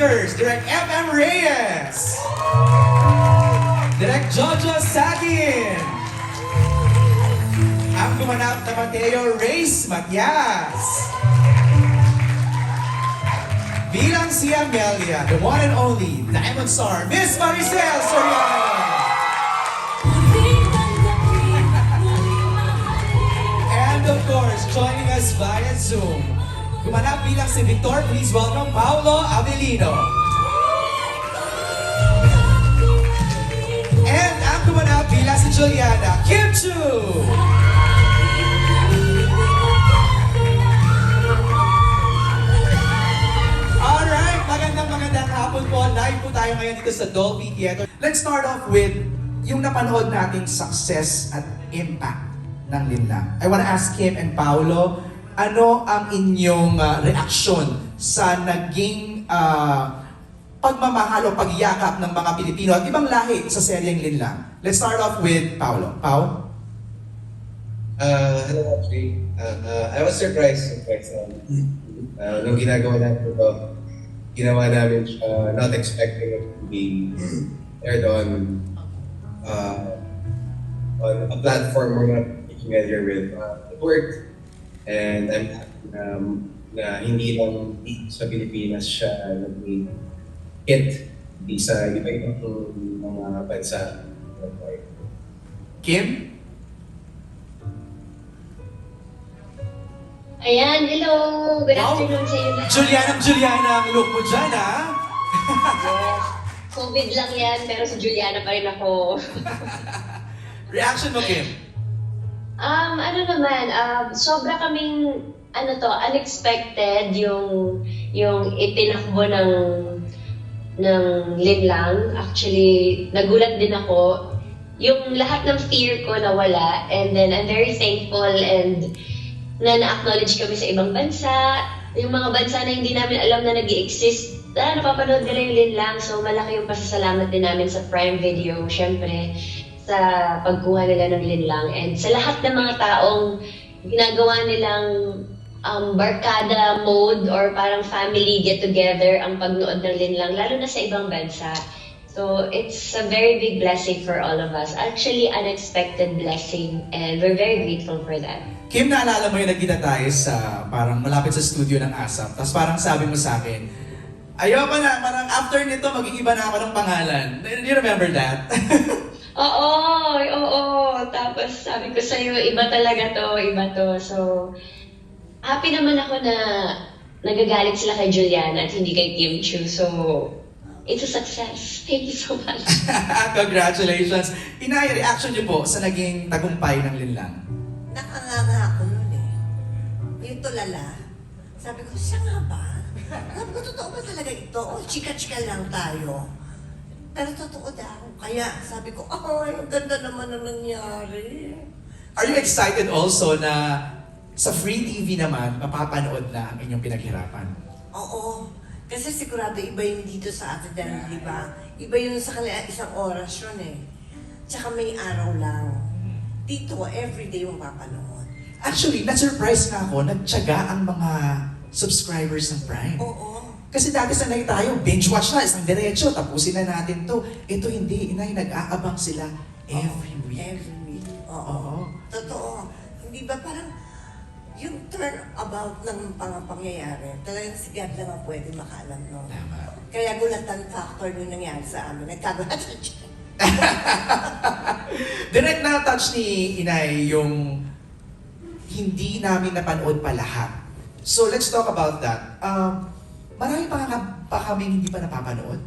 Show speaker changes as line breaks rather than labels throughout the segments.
directors, Direct FM Reyes, Direct Jojo Sagin, ang gumanap na Mateo Reyes Matias, bilang si Amelia, the one and only Diamond Star, Miss Maricel Soriano. And of course, joining us via Zoom, gumanap bilang si Victor, please welcome Paolo Avelino. And ang gumanap bilang si Juliana, Kim Chu. Alright, magandang magandang hapon po. Live po tayo ngayon dito sa Dolby Theater. Let's start off with yung napanood nating success at impact ng Linlang. I wanna ask Kim and Paolo, ano ang inyong ah, reaksyon sa naging ah, pagmamahal o pagyakap ng mga Pilipino at ibang lahi sa seryeng Linlang? Let's start off with Paolo. Pao?
Uh, hello, actually. Uh, uh, I was surprised, surprised. Um, uh, nung ginagawa natin ito, ginawa namin siya not expecting it to be aired on uh, on a platform we're not familiar with. Uh, it worked. And I'm happy um, na hindi lang dito sa Pilipinas siya naging hit hindi sa iba-ibang mga bansa.
Kim?
Ayan, hello! Good
Wow.
afternoon sa inyo lahat.
Juliana, Juliana ang look mo dyan, ha?
Yes. COVID lang yan, pero si Juliana pa rin ako.
Reaction mo, Kim?
Um, ano naman, um, sobra kaming, ano to, unexpected yung, yung itinakbo ng, ng linlang. Actually, nagulat din ako. Yung lahat ng fear ko nawala. And then, I'm very thankful and na na-acknowledge kami sa ibang bansa. Yung mga bansa na hindi namin alam na nag exist ah, napapanood nila yung linlang. So, malaki yung pasasalamat din namin sa Prime Video, syempre sa pagkuha nila ng linlang and sa lahat ng mga taong ginagawa nilang um, barkada mode or parang family get together ang pagnood ng linlang lalo na sa ibang bansa. So it's a very big blessing for all of us. Actually, unexpected blessing and we're very grateful for that.
Kim, naalala mo yung nagkita tayo sa parang malapit sa studio ng ASAP. Tapos parang sabi mo sa akin, ayoko na, parang after nito, mag-iiba na ako ng pangalan. Do you remember that?
Oo, oo. Tapos sabi ko sa'yo, iba talaga to, iba to. So, happy naman ako na nagagalit sila kay Juliana at hindi kay Kim Chu. So, it's a success. Thank you so much.
Congratulations. Inay, reaction niyo po sa naging tagumpay ng Linlang.
Nakanganga ako nun eh. Yung tulala. Sabi ko, siya nga ba? Sabi ko, totoo ba talaga ito? O, chika-chika lang tayo. Pero totoo daw. Kaya sabi ko, ay, ang ganda naman ang nangyari.
Are you excited also na sa free TV naman, mapapanood na ang inyong pinaghirapan?
Oo. Kasi sigurado iba yung dito sa atin dahil, di ba? Iba yung sa kanila, isang oras yun eh. Tsaka may araw lang. Dito, everyday yung mapapanood.
Actually, na-surprise nga ako, nagtyaga ang mga subscribers ng Prime.
Oo.
Kasi dati sanay tayo, binge watch na, isang diretso, tapusin na natin to. Ito hindi, inay, nag-aabang sila every week.
Every week. Oo.
Oo.
Totoo. Hindi ba parang yung turnabout ng mga pangyayari, talagang si God lang ang pwede makaalam no?
Tama.
Kaya gulatan factor yung nangyari sa amin. Nagkagulatan siya.
Direct na touch ni Inay yung hindi namin napanood pa lahat. So let's talk about that. Um, marami pa, ka, pa kami hindi pa napapanood.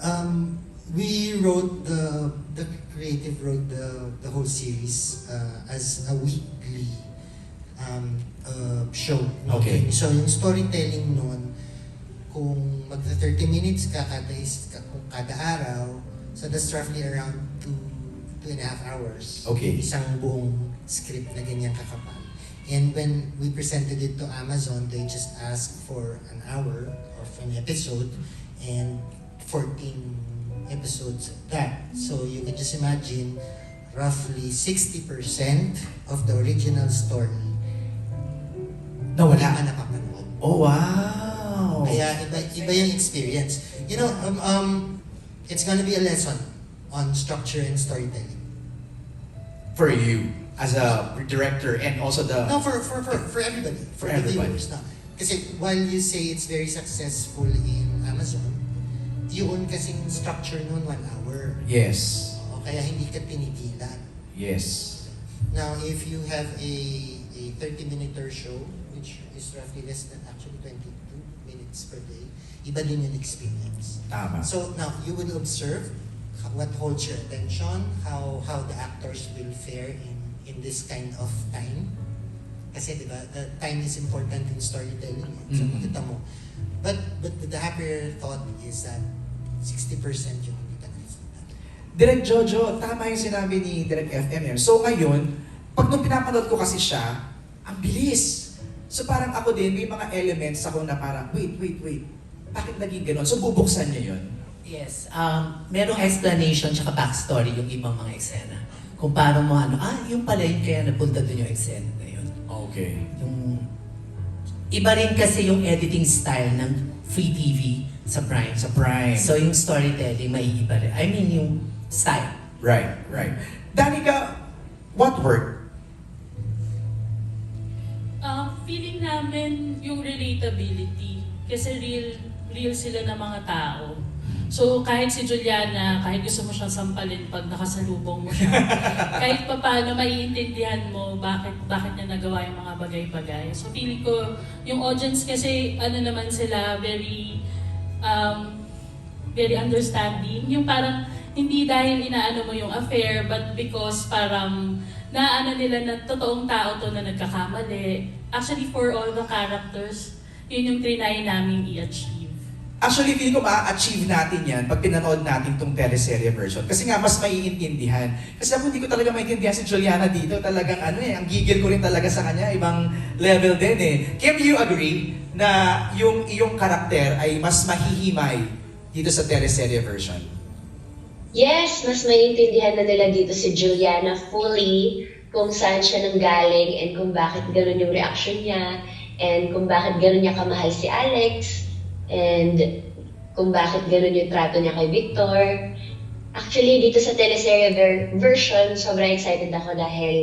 Um, we wrote the the creative wrote the the whole series uh, as a weekly um, uh, show.
Okay.
So yung storytelling noon, kung magta 30 minutes ka kada, is, kung kada araw, so that's roughly around two two and a half hours.
Okay.
Isang buong script na ganyan kakapal. And when we presented it to Amazon, they just asked for an hour of an episode and 14 episodes of that. So you can just imagine roughly 60% of the original story
Nawala.
wala ka napapanood.
Oh, wow!
Kaya iba, iba yung experience. You know, um, um, it's gonna be a lesson on structure and storytelling.
For you, as a director and also the...
No, for for for, for everybody,
For
for, the
everybody.
viewers na. Kasi while you say it's very successful in Amazon, yun kasing structure nun one hour.
Yes.
O, kaya hindi ka pinigilan.
Yes.
Now, if you have a a 30-minute show, which is roughly less than actually 22 minutes per day, iba din yung experience.
Tama.
So now, you will observe what holds your attention, how how the actors will fare in in this kind of time. Kasi di ba, the time is important in storytelling. eh. So
Mhm.
makita mo. But but the happier thought is that 60% yung hindi ka nakikita.
Direk Jojo, tama yung sinabi ni Direk FM. So ngayon, pag nung pinapanood ko kasi siya, ang bilis. So parang ako din, may mga elements ako na parang, wait, wait, wait. Bakit naging ganon? So bubuksan niya yun.
Yes, um, merong explanation tsaka backstory yung ibang mga eksena. Kung paano mo ano, ah, yung pala yun kaya napunta dun yung eksena na yun.
Okay.
Yung, iba rin kasi yung editing style ng free TV sa Prime.
Sa Prime.
So yung storytelling may iba rin. I mean yung style.
Right, right. Danica, what worked?
Ah, feeling namin yung relatability kasi real real sila na mga tao. So kahit si Juliana, kahit gusto mo siyang sampalin pag nakasalubong mo siya, kahit pa paano maiintindihan mo bakit bakit niya nagawa yung mga bagay-bagay. So feeling ko yung audience kasi ano naman sila very um, very understanding. Yung parang hindi dahil inaano mo yung affair, but because parang naano nila na totoong tao to na nagkakamali. Actually, for all the characters, yun yung trinay namin i-achieve.
Actually, feeling ko ma-achieve natin yan pag pinanood natin tong teleserye version. Kasi nga, mas maiintindihan. Kasi ako hindi ko talaga maintindihan si Juliana dito. Talagang ano eh, ang gigil ko rin talaga sa kanya. Ibang level din eh. Kim, you agree na yung iyong karakter ay mas mahihimay dito sa teleserye version?
Yes, mas maiintindihan na nila dito si Juliana fully kung saan siya nanggaling and kung bakit gano'n yung reaction niya and kung bakit gano'n niya kamahal si Alex and kung bakit gano'n yung trato niya kay Victor. Actually, dito sa teleserye ver- version, sobrang excited ako dahil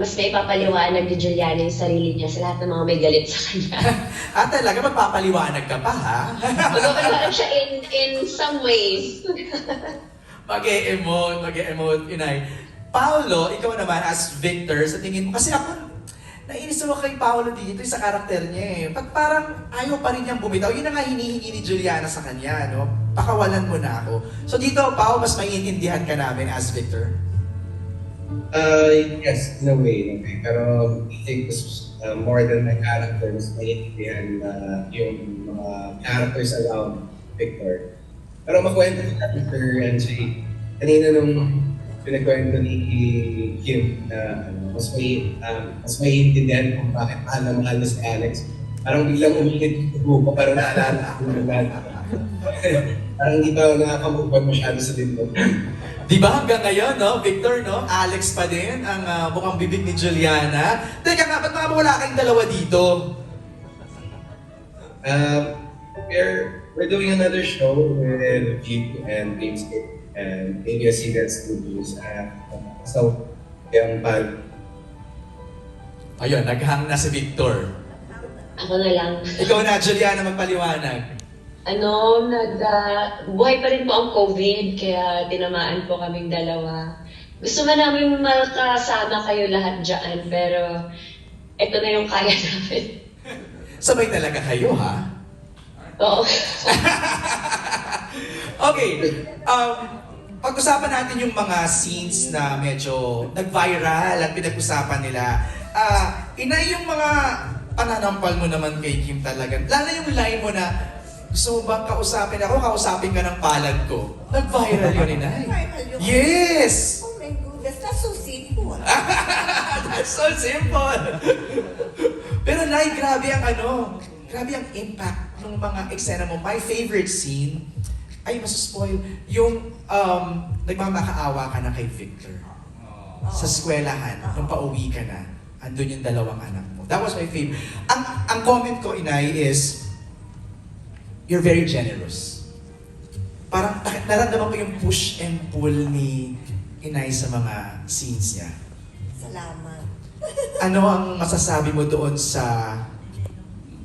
mas may papaliwanag ni Juliana yung sarili niya sa lahat ng mga may galit sa kanya.
Ah, talaga magpapaliwanag ka pa ha?
Magpapaliwanag siya in, in some ways.
Mag-e-emote, mag-e-emote, inay. Paolo, ikaw naman as Victor, sa tingin mo, kasi ako, nainis ako kay Paolo dito sa karakter niya eh. Ba't parang ayaw pa rin niyang bumitaw? Yun na nga hinihingi ni Juliana sa kanya, no? Pakawalan mo na ako. So dito, Pao, mas maiintindihan ka namin as Victor.
Uh, yes, in a way. Okay. Pero I think this uh, more than my character, mas naiintindihan na yung mga characters around Victor. Pero makwento ko na Victor and Jay. Kanina nung pinagkwento ni Kim na ano, mas may um, mas maiintindihan kung bakit mahal na mahal na si Alex. Parang biglang umilit yung tubo ko, parang naalala ko yung lahat. parang hindi pa ako masyado sa dito.
Di ba hanggang ngayon, no? Victor, no? Alex pa din ang ah, mukhang bibig ni Juliana. Teka nga, ba't mga wala kayong dalawa dito?
Um, we're we're doing another show with Jeep and Dreamscape and ABS-CBN Studios. Uh, so, yung pag
Ayun, naghang na si Victor.
Ako na lang.
Ikaw na, Juliana, magpaliwanag.
Ano, nag, ah, buhay pa rin po ang COVID, kaya tinamaan po kaming dalawa. Gusto man namin makasama kayo lahat dyan, pero ito na yung kaya namin.
Sabay talaga kayo, ha?
Oo.
Okay. Um, pag-usapan natin yung mga scenes na medyo nag-viral at pinag-usapan nila. Ah, ina yung mga pananampal mo naman kay Kim talaga. Lalo yung line mo na, gusto mo bang kausapin ako, kausapin ka ng palad ko. Nag-viral yun, inay.
Viral yun.
Yes!
Oh my goodness, that's so simple.
That's so simple. Pero Nay, grabe ang ano, grabe ang impact ng mga eksena mo. My favorite scene, ay masuspoil, yung um, nagmamakaawa ka na kay Victor. Sa eskwelahan, nung pauwi ka na, andun yung dalawang anak mo. That was my favorite. Ang, ang comment ko, Inay, is, you're very generous. Parang na- naramdaman ko yung push and pull ni Inay sa mga scenes niya.
Salamat.
Ano ang masasabi mo doon sa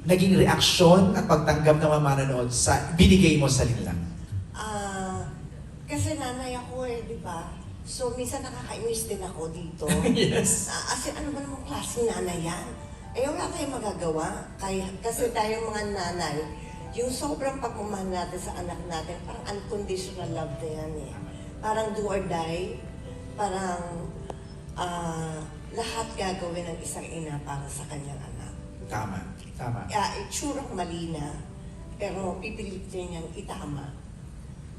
naging reaksyon at pagtanggap ng mga manonood sa binigay mo sa linlang?
Ah, kasi nanay ako eh, di ba? So, minsan nakakainis din ako dito.
yes.
Ah, kasi ano ba namang klaseng nanay yan? Eh, wala tayong magagawa. Kaya, kasi tayong mga nanay, yung sobrang pagmamahal natin sa anak natin, parang unconditional love na yan eh. Parang do or die. Parang ah, lahat gagawin ng isang ina para sa kanyang anak.
Tama. Tama.
uh, itsurang mali na, pero pipilit niya niyang itama.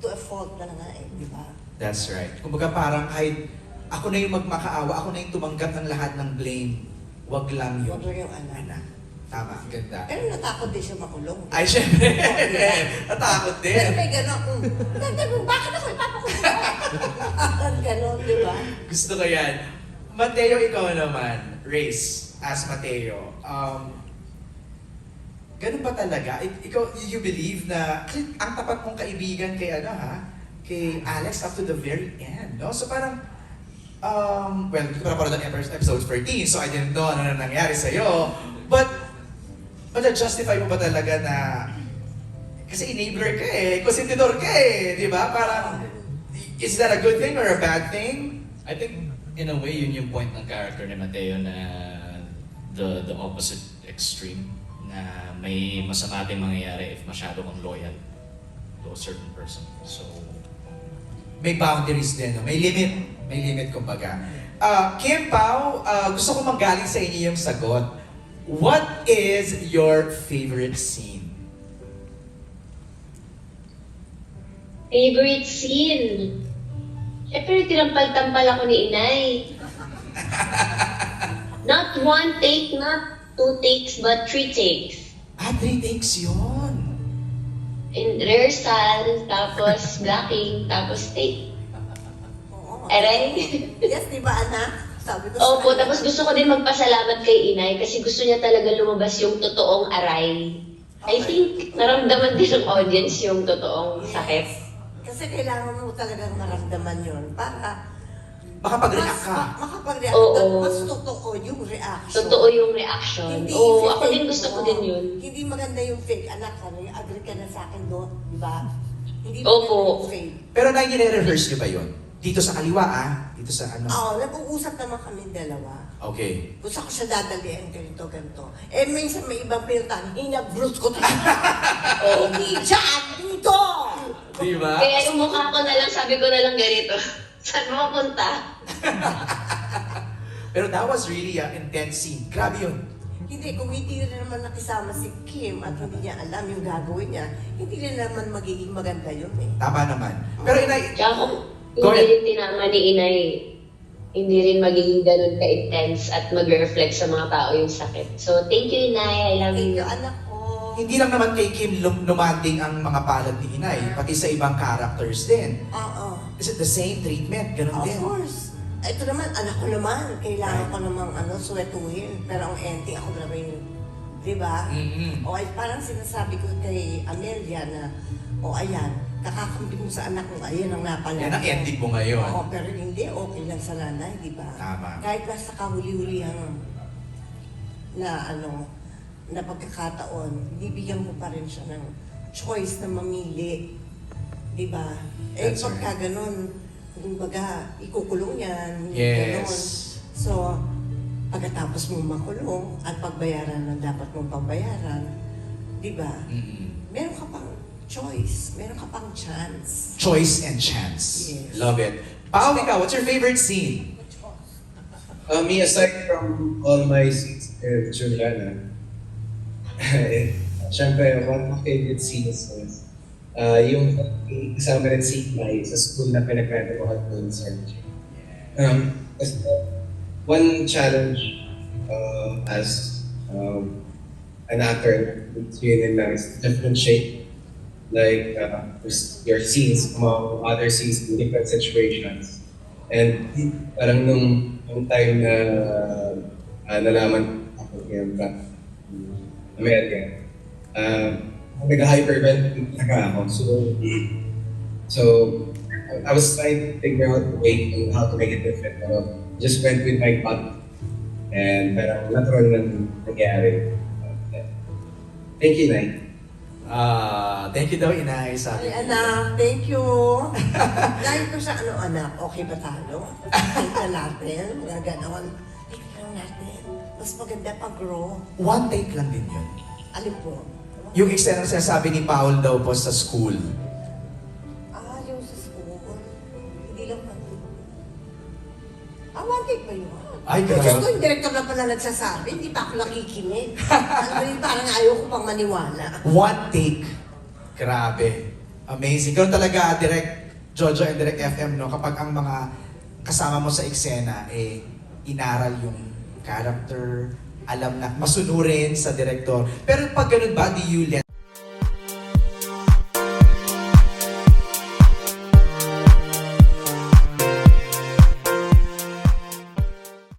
To a fault na nga eh, di ba?
That's right. Kumbaga parang kahit ako na yung magmakaawa, ako na yung tumanggap ng lahat ng blame. Wag lang yun.
Huwag lang yung anak.
Anak. Tama, ang ganda.
Pero natakot din siya makulong.
Ay, syempre. Natakot
Pero
din.
may gano'n, mm, "Dagdag, bakit ako ipapakulong? Parang gano'n, di ba?
Gusto ko yan. Mateo, ikaw naman. Race, as Mateo. Um, ganun ba talaga? Ik- Ikaw, you believe na kasi ang tapat mong kaibigan kay ano ha? Kay Alex up to the very end, no? So parang, um, well, hindi ko na parang episode 13, so I didn't know ano na nangyari sa'yo. But, justify mo ba talaga na kasi enabler ka eh, konsentidor ka eh, di ba? Parang, is that a good thing or a bad thing?
I think in a way yun yung point ng character ni Mateo na the the opposite extreme na may masama din mangyayari if masyado kang loyal to a certain person. So
May boundaries din, no? may limit. May limit, kumbaga. Uh, Kim Pao, uh, gusto ko manggaling sa inyo yung sagot. What is your favorite scene?
Favorite scene? Siyempre, tinampal-tampal ako ni Inay. not one take, not two takes, but three takes.
Ah, three takes yun.
In rehearsal, tapos blocking, tapos take.
Oo.
Aray.
Yes, di ba, anak? Sabi ko
Opo,
sa
tapos gusto ko din magpasalamat kay Inay kasi gusto niya talaga lumabas yung totoong aray. I think naramdaman din ng audience yung totoong sakit.
Kasi kailangan mo talagang maramdaman yun para
Makapag-react ka.
ma- makapag-react
Oo.
ka, mas totoo yung reaction.
Totoo yung reaction.
Hindi
Oo,
fake
ako din gusto ko din yun.
Hindi maganda yung fake. Anak, ano, agree ka na sa akin doon, di ba? Hindi
Opo.
maganda yung fake.
Pero na rehearse nyo ba yun? Dito sa kaliwa, ah? Dito sa ano?
Oo, nag-uusap naman kami dalawa.
Okay.
Kung saan ko siya dadalihan, ganito, ganito. Eh, minsan may ibang pinuntahan, hinabrut ko talaga.
Oo.
Hindi dyan, dito!
Di ba?
Kaya yung mukha ko na lang, sabi ko na lang ganito. Saan mo punta?
Pero that was really an intense scene. Grabe yun.
Hindi, kung hindi rin naman nakisama si Kim at hindi niya alam yung gagawin niya, hindi rin naman magiging maganda yun eh.
Tama naman. Pero inay,
Kaya kung
Go
hindi
ahead.
rin tinama ni Inay, hindi rin magiging ganun ka-intense at mag-reflect sa mga tao yung sakit. So, thank you, Inay. I love
Thank
you.
you, anak.
Hindi lang naman kay Kim lum- lumanding ang mga palad ni Inay, pati sa ibang characters din.
Oo.
Is it the same treatment? Ganun
Of
din.
course. Ito naman, anak ko naman. Kailangan ko namang ano, swetuhin. Pero ang ending, ako naman yung, di ba?
Mm-mm.
O ay parang sinasabi ko kay Amelia na, o ayan, kakakampi mo sa anak mo, ayan ang napala.
Yan ang ending mo ngayon.
Oo, pero hindi, okay lang sa nanay, di ba?
Tama.
Kahit nasa kahuli-hulihang na ano, na pagkakataon, bibigyan mo pa rin siya ng choice na mamili. Di ba? Eh,
That's
pagka ganun, kumbaga, ikukulong yan.
Yes.
Ganun. So, pagkatapos mo makulong at pagbayaran ng dapat mong pagbayaran, di ba?
Mm-mm.
Meron ka pang choice, meron ka pang chance.
Choice and chance.
Yes.
Love it. Pao, ikaw, what's your favorite scene?
Uh, me, aside from all my scenes with Juliana, eh, syempre, one of my favorite scenes was uh, yung kasama rin si Mai sa school na ko ni Sir Jay. Um, kasi, one challenge uh, as um, an actor yun lang is to differentiate like uh, your scenes among other scenes in different situations. And parang nung, nung time na uh, nalaman ako yung America, um, nag-hyperventilate talaga ako. So, so, I was trying to figure out a way on how to make it different. Pero just went with my gut. And parang natural na nangyari. Thank you, Nay.
Ah, thank you daw, Inay, sa
Ay,
akin.
anak, thank you. Dahil ko sa ano, anak, okay ba tayo? Na natin. Take lang natin. Mas maganda pag-grow.
One take lang din yun.
Alin po?
Yung na sinasabi ni Paul daw po sa school.
Ah, yung sa school. Hindi lang man. Ah, one take ba yun?
Ay,
Diyos
grabe.
ko, yung director na pala nagsasabi, hindi pa ako nakikinig. Alam mo yun, parang ayaw ko pang maniwala.
One take. Grabe. Amazing. Ganun talaga, Direct Jojo and Direct FM, no? Kapag ang mga kasama mo sa eksena, eh, inaral yung character, alam na, masunurin sa director. Pero pag ganun ba, do you let